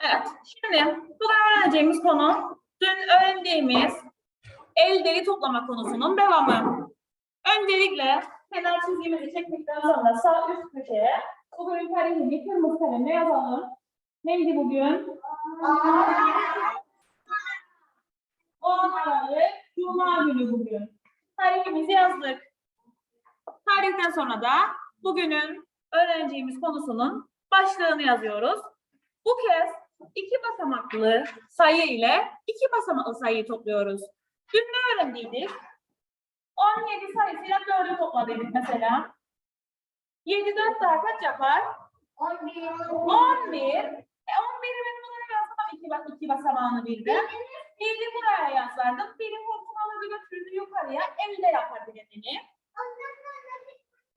Evet, şimdi bugün öğreneceğimiz konu dün öğrendiğimiz el deri toplama konusunun devamı. Öncelikle kenar çizgimizi çektikten sonra sağ üst köşeye bugün tarihini kırmızı kalemle yazalım. Neydi bugün? 10 Aralık Cuma günü bugün. Tarihimizi yazdık. Tarihten sonra da bugünün öğreneceğimiz konusunun başlığını yazıyoruz. Bu kez iki basamaklı sayı ile iki basamaklı sayıyı topluyoruz. Dün ne öğrendiydik? 17 sayısıyla 4'ü topladıydık mesela. 7 4 daha kaç yapar? 11. E 11'i ben buraya yazsam iki, bas iki basamağını birden. Biri buraya yazardım. Biri hortumalı bir götürdü yukarıya. Elde yapardı kendini.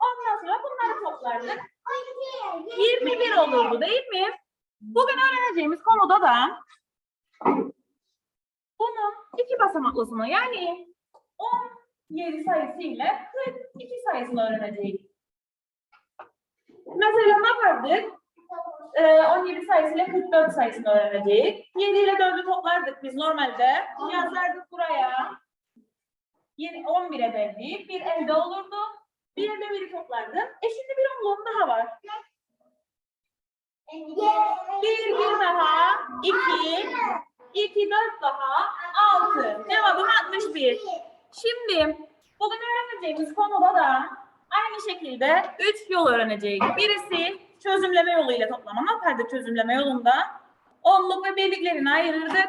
Ondan sonra bunları toplardık. 21 olurdu değil mi? Bugün öğreneceğimiz konuda da bunun iki basamaklısını yani 17 sayısı ile 42 sayısını öğreneceğiz. Mesela ne yapardık? Ee, 17 sayısı ile 44 sayısını öğreneceğiz. 7 ile 4'ü toplardık biz normalde. Yazardık buraya. Yeni 11'e verdik. Bir elde olurdu. Bir elde biri toplardım. E şimdi bir onluğum daha var. Bir bir daha, iki, iki dört daha, altı. Cevabım 61. Şimdi bugün öğreneceğimiz konuda da aynı şekilde üç yol öğreneceğiz. Birisi çözümleme yoluyla toplama. Yapardık çözümleme yolunda? Onluk ve birliklerini ayırırdık.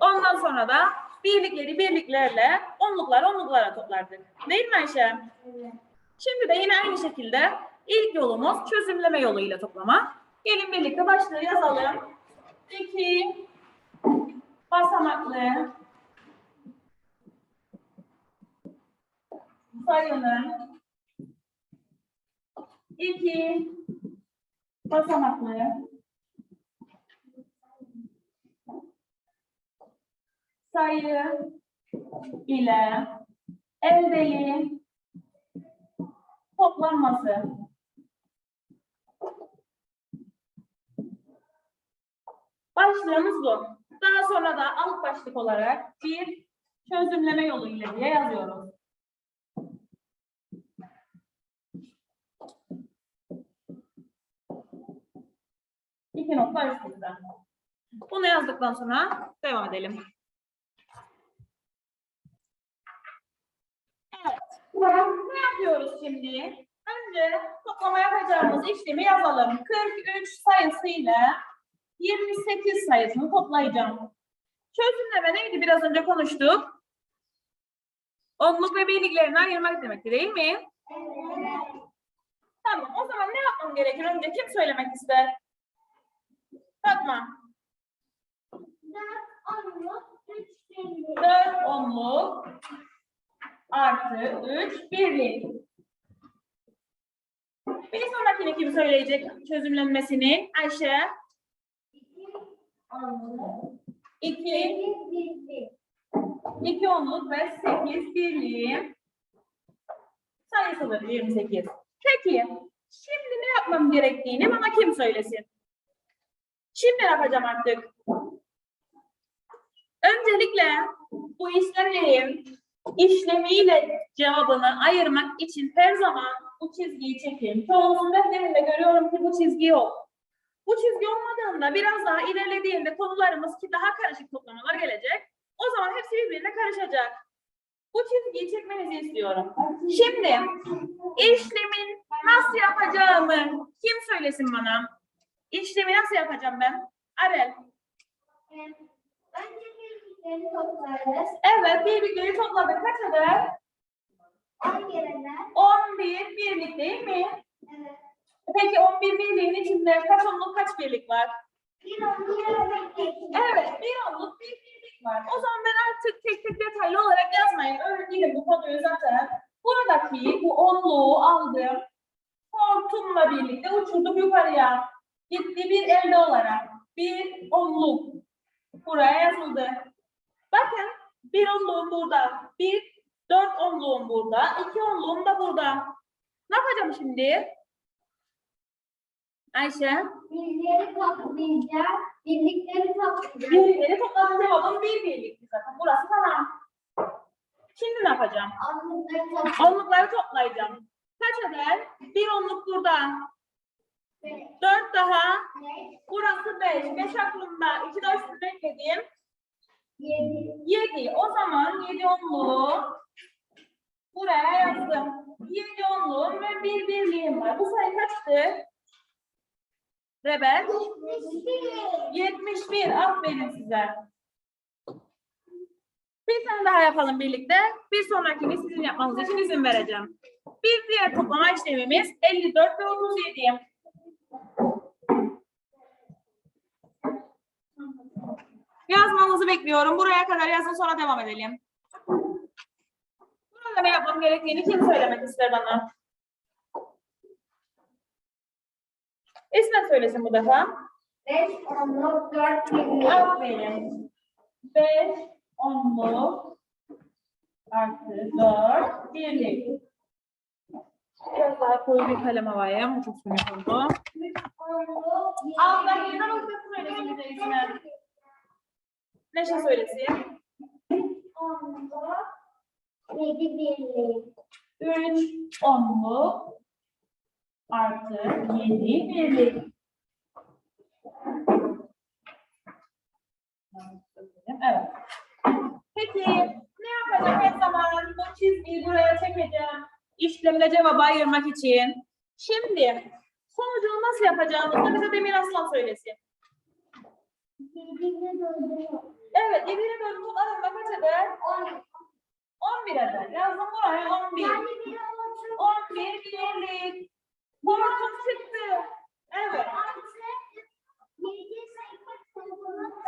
Ondan sonra da birlikleri birliklerle, onluklar onluklara toplardık. Değil mi Ayşe? Şimdi de yine aynı şekilde ilk yolumuz çözümleme yoluyla toplama. Gelin birlikte başlığı yazalım. İki basamaklı sayının iki basamaklı sayı ile eldeli toplanması. Başlığımız bu. Daha sonra da alt başlık olarak bir çözümleme yoluyla diye yazıyoruz. İki nokta üst. Bunu yazdıktan sonra devam edelim. Evet. Ne yapıyoruz şimdi? Önce toplama yapacağımız işlemi yazalım. 43 sayısıyla 28 sayısını toplayacağım. Çözümleme neydi? Biraz önce konuştuk. Onluk ve birliklerini ayırmak demekti değil mi? Tamam. O zaman ne yapmam gerekir? Önce kim söylemek ister? Fatma. 4 onluk artı 3 birlik. Bir sonrakini kim söyleyecek çözümlenmesini? Ayşe. 2 2 onluk ve 8 birliği sayısıdır 28. Peki şimdi ne yapmam gerektiğini bana kim söylesin? Şimdi ne yapacağım artık? Öncelikle bu işlemlerin işlemiyle cevabını ayırmak için her zaman bu çizgiyi çekin. Çoğunuzun defterinde görüyorum ki bu çizgi yok. Bu çizgi olmadığında biraz daha ilerlediğinde konularımız ki daha karışık toplamalar gelecek. O zaman hepsi birbirine karışacak. Bu çizgiyi çekmenizi istiyorum. Şimdi işlemin nasıl yapacağımı kim söylesin bana? İşlemi nasıl yapacağım ben? Arel. Evet, birlikleri topladık. Kaç eder? 11 birlik değil mi? Peki 11 birliğin içinde kaç onluk kaç birlik var? Evet, bir onluk bir birlik var. O zaman ben artık tek tek detaylı olarak yazmayın. Öğrendim bu konuyu zaten. Buradaki bu onluğu aldım. Hortumla birlikte uçurdum yukarıya. Gitti bir elde olarak. Bir onluk. Buraya yazıldı. Bakın bir onluğum burada. Bir dört onluğum burada. iki onluğum da burada. Ne yapacağım şimdi? Ayşe. Birleri toplayacağız. Birlikleri toplayacağız. Birlikleri toplamın cevabım bir birlikti zaten. Burası tamam. Şimdi ne yapacağım? Onlukları toplayacağız. Onlukları toplayacağım. Kaç eder? Bir onluk burada. Dört daha. Burası beş. Beş aklımda. İki de üstü bekledim. Yedi. Yedi. O zaman yedi onluğu buraya yazdım. Yedi onluğum ve bir birliğim var. Bu sayı kaçtı? Rebel. 71. Aferin size. Bir tane daha yapalım birlikte. Bir sonrakini sizin yapmanız için izin vereceğim. Bir diğer toplama işlemimiz 54 ve 37. Yazmanızı bekliyorum. Buraya kadar yazın sonra devam edelim. Burada ne yapmam gerektiğini kim söylemek ister bana? İsmet söylesin bu defa. Beş, onluk, dört, birlik. Aferin. 5 onluk artı 4 birlik. Biraz daha koyu bir kalem alayım. Bu çok sönük oldu. Yedi. Altta yeniden okuyasın söylesin bize. Neşe söylesin. Onluk, yedi birlik. 3 onluk artı 7 birlik. Evet. Peki ne yapacağım her zaman? Bu çizgiyi buraya çekeceğim. İşlemle cevabı ayırmak için. Şimdi sonucunu nasıl yapacağımızı bize Demir Aslan söylesin. Evet, 7 ile 4'ün toplamı kaç eder? On. 11 eder. Yazdım buraya 11. Yani bir onluk. 11 birlik. Hortum çıktı. Evet.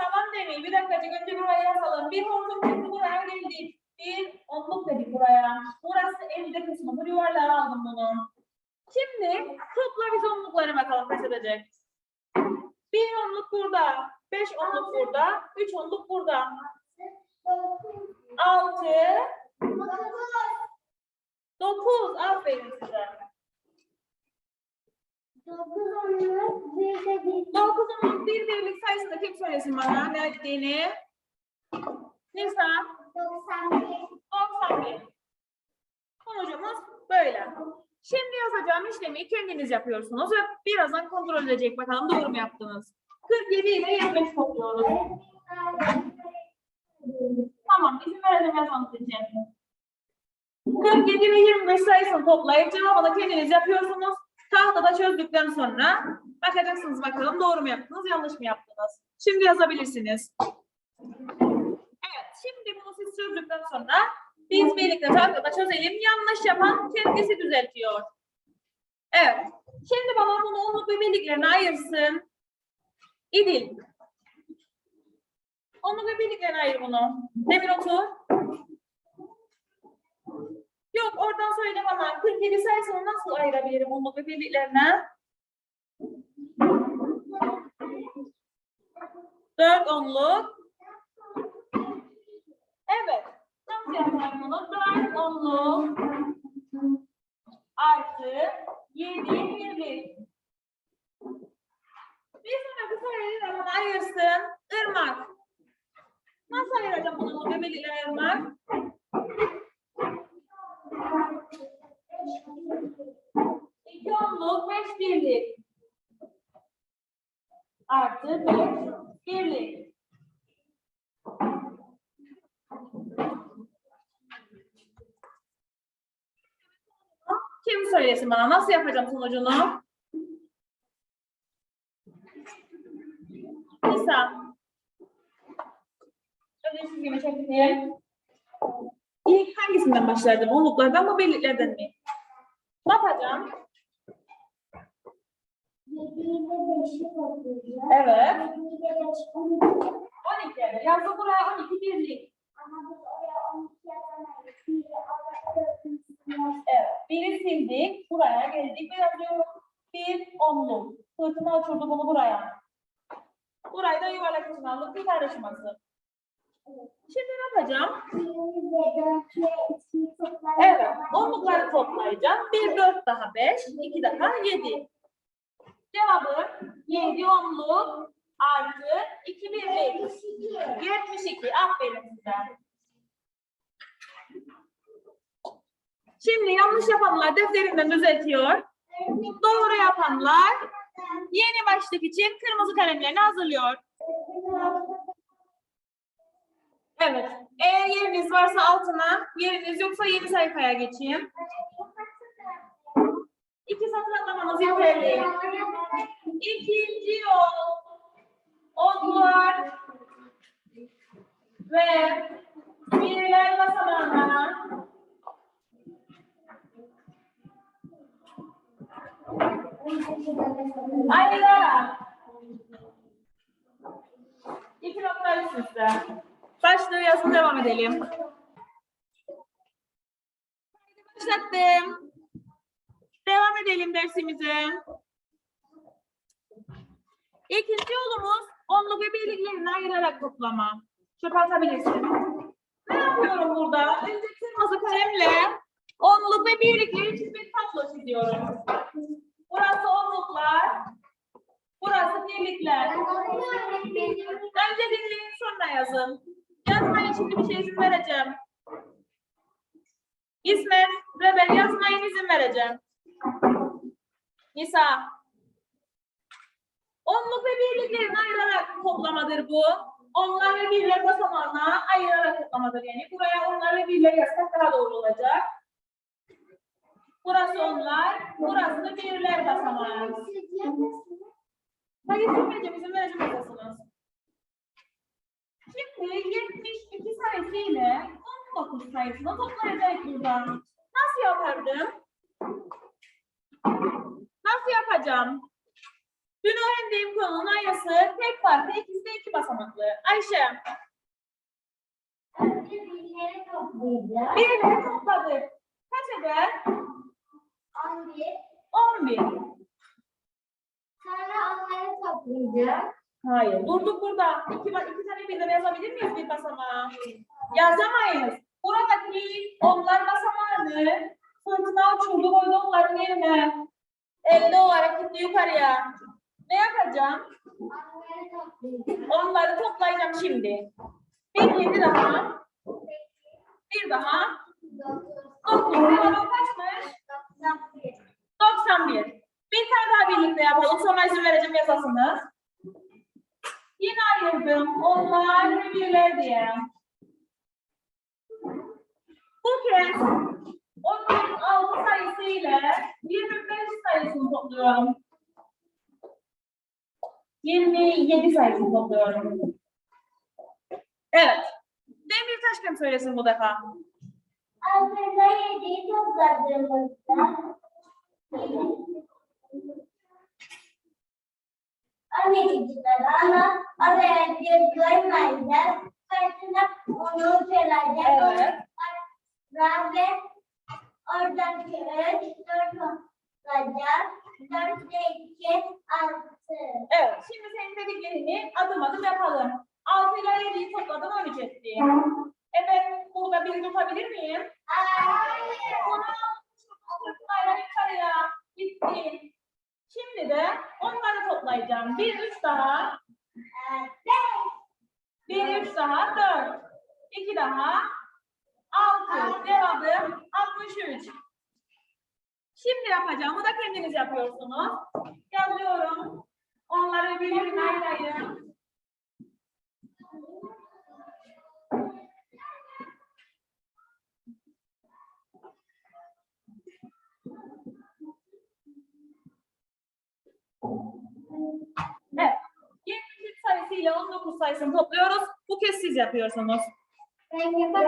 Tamam demeyin. Bir dakikacık önce buraya yazalım. Bir hortum çıktı buraya geldik. Bir onluk dedik buraya. Burası elde kısmı. Bu yuvarlağa aldım bunu. Şimdi topla biz onluklara bakalım kaç edecek. Bir onluk burada. Beş onluk burada. Üç onluk burada. Altı. Dokuz. Aferin size. Dokuz onluk, bir de bir. Dokuz onluk bir birlik sayısını kim söylesin bana ne ettiğini? Nisa. Doksan bir. 91. Sonucumuz böyle. Şimdi yazacağım işlemi kendiniz yapıyorsunuz ve birazdan kontrol edecek bakalım doğru mu yaptınız. 47 ile 25 topluyoruz. Tamam, izin verelim yazmanız için. 47 ve 25 sayısını toplayıp cevabını kendiniz yapıyorsunuz. Tahtada çözdükten sonra bakacaksınız bakalım doğru mu yaptınız, yanlış mı yaptınız. Şimdi yazabilirsiniz. Evet, şimdi bunu siz çözdükten sonra biz birlikte tahtada çözelim. Yanlış yapan kendisi düzeltiyor. Evet. Şimdi bana bunu onluk ve birliklerine ayırsın. İdil. Onluk ve ayır bunu. Demir otur. Yok oradan söyle bana. 47 sayısını nasıl ayırabilirim onluk ve birliklerine? 4 onluk. Evet. Nasıl yapalım bunu? 4 onluk artı 7 birlik. Bir sonraki soruyu da bana ayırsın. Irmak. Nasıl ayıracağım bunu bebeliyle Irmak? İki onluk, beş birlik. Artı beş birlik. Kim söylesin bana? Nasıl yapacağım sonucunu? Nisa. Önce çizgimi çekeyim. İlk hangisinden başlardım? Onluklardan mı, birliklerden mi? Ne yapacağım? Evet. Yedi ile beş, on iki. 12 eder. Yazdım buraya 12 birlik. Evet. Biri sildik. Buraya geldik. Ve yazıyorum. Bir onluk. Fırtına uçurdu bunu buraya. Burayı da yuvarlak için aldık. Bir tane şuması. Şimdi ne yapacağım? Evet. Onlukları toplayacağım. Bir, dört daha beş. iki daha yedi. Cevabı 7 onluk artı 2 birlik. 72. Aferin size. Şimdi yanlış yapanlar defterinden düzeltiyor. Doğru yapanlar yeni başlık için kırmızı kalemlerini hazırlıyor. Evet. Eğer yeriniz varsa altına, yeriniz yoksa yeni sayfaya geçeyim. İki satır atlamanız yeterli. İkinci yol. Onlar ve birler basamağına ayırarak iki nokta üst üste. Başlığı yazın devam edelim. Başlattım. Devam edelim dersimize. İkinci yolumuz onluk ve birliklerini ayırarak toplama. Çöpe atabilirsin. Ne yapıyorum burada? Önce kırmızı kalemle onluk ve birlikleri bir tablo çiziyorum. Burası onluklar, burası birlikler. Önce dinleyin sonra yazın. Yazmayın şimdi bir şey izin vereceğim. İsmet, Rebel yazmayın izin vereceğim. Nisa. Onluk ve birliklerini ayırarak toplamadır bu. Onlar ve birler basamağına ayırarak toplamadır yani. Buraya onlar ve birler yazsak daha doğru olacak. Burası onlar, burası da birler basamağı. Hayır, vereceğim, izin vereceğim yazasınız. Şimdi 72 sayısı ile 19 sayısını toplayacağız buradan. Nasıl yapardım? Nasıl yapacağım? Dün öğrendiğim konunun aynısı tek farkı ikisi de iki basamaklı. Ayşe, birileri topladık. Kaç eder? 11. Hayır, durduk burada. İki, iki tane birden yazabilir miyiz bir basamağa? Yazamayız. Buradaki onlar basamağını fırtına uçurdu koydu onların yerine. Elde olarak gitti yukarıya. Ne yapacağım? Onları toplayacağım şimdi. Bir yedi daha. Bir daha. Dokuz. Cevabım kaçmış? 91. Bir tane daha birlikte yapalım. Sonra izin vereceğim yazasını. Yine ayırdım. Onlar ve birler diye. Bu kez 36 sayısı ile 25 sayısını topluyorum. 27 sayısını topluyorum. Evet. Demir Taşkın söylesin bu defa. Aslında yediği topladığımızda Anneciğimler ama araya bir görmeyeceğiz. Karşısına onu söyleyeceğiz. Evet. Ve oradaki üç dört olacak. Dört iki altı. Evet. Şimdi senin dediklerini adım adım yapalım. 6 ile 7'yi topladım 13 etti. Evet. Burada bir tutabilir miyim? Bunu sırtlayla yukarıya gitti. Şimdi de onları toplayacağım. Bir üç daha. Bir üç daha dört. İki daha. Altı. Cevabım 63. Şimdi yapacağımı da kendiniz yapıyorsunuz. Yazıyorum. Onları birbirine ayırayım. Evet. 23 sayısı ile 19 sayısını topluyoruz. Bu kez siz yapıyorsunuz. Ben yaparım.